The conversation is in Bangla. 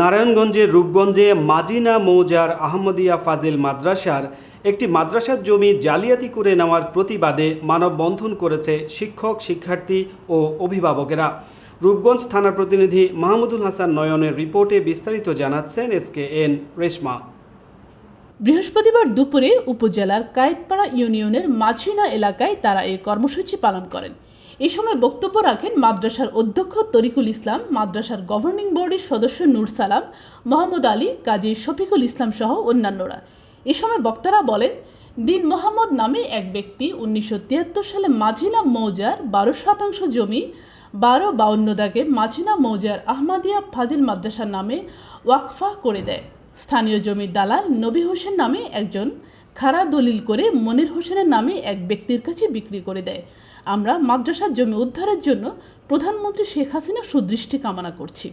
নারায়ণগঞ্জের রূপগঞ্জে মাজিনা মৌজার আহমদিয়া ফাজিল মাদ্রাসার একটি মাদ্রাসার জমি জালিয়াতি করে নেওয়ার প্রতিবাদে মানববন্ধন করেছে শিক্ষক, শিক্ষার্থী ও অভিভাবকেরা। রূপগঞ্জ থানার প্রতিনিধি মাহমুদুল হাসান নয়নের রিপোর্টে বিস্তারিত জানাচ্ছেন এস কে এন রেশমা। বৃহস্পতিবার দুপুরে উপজেলার কায়েতপাড়া ইউনিয়নের মাঝিনা এলাকায় তারা এই কর্মসূচি পালন করেন। এ সময় বক্তব্য রাখেন মাদ্রাসার অধ্যক্ষ তরিকুল ইসলাম, মাদ্রাসার গভর্নিং বোর্ডের সদস্য নূর সালাম, মোহাম্মদ আলী, কাজী শফিকুল ইসলাম সহ অন্যান্যরা। এ সময় বক্তারা বলেন, দিন মোহাম্মদ নামে এক ব্যক্তি উনিশশো তিয়াত্তর সালে মাঝিনা মৌজার বারো শতাংশ জমি, বারো বাউন্ন দাগে মাঝিনা মৌজার আহমাদিয়া ফাজিল মাদ্রাসার নামে ওয়াকফা করে দেয়। স্থানীয় জমির দালাল নবী হোসেন নামে একজন খাড়া দলিল করে মনির হোসেনের নামে এক ব্যক্তির কাছে বিক্রি করে দেয়। আমরা মাদ্রাসার জমি উদ্ধারের জন্য প্রধানমন্ত্রী শেখ হাসিনা সুদৃষ্টি কামনা করছি।